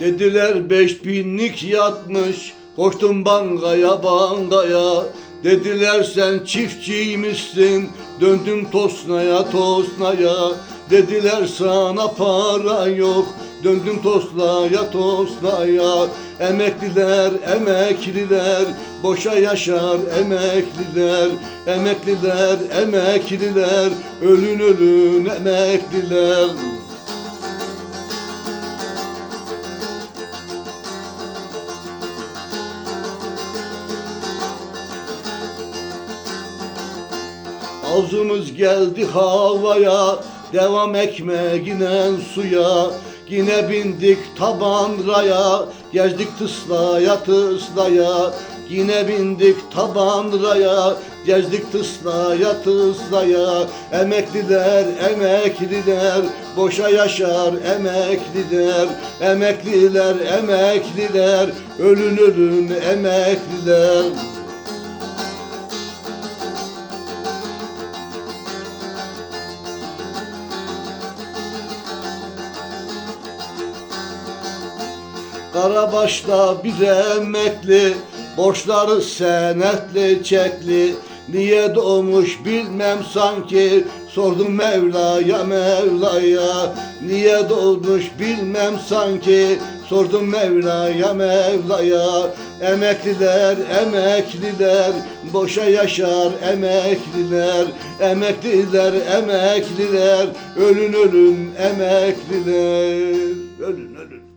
Dediler beş binlik yatmış Koştum bankaya bankaya. Dediler sen çiftçiymişsin Döndüm tosnaya tosnaya Dediler sana para yok Döndüm toslaya toslaya Emekliler emekliler Boşa yaşar emekliler. Emekliler emekliler Ölün ölün emekliler Ağzımız geldi havaya Devam ekmeğine suya. Yine bindik tabanraya Gezdik tıslaya tıslaya. Yine bindik tabanraya Gezdik tıslaya tıslaya. Emekliler emekliler Boşa yaşar emekliler. Emekliler emekliler Ölün ölün emekliler Karabaş'ta bir emekli Borçları senetli çekli. Niye doğmuş bilmem sanki Sordum Mevla'ya Mevla'ya. Niye doğmuş bilmem sanki Sordum Mevla'ya Mevla'ya. Emekliler emekliler Boşa yaşar emekliler. Emekliler emekliler Ölün ölün emekliler. Ölün ölün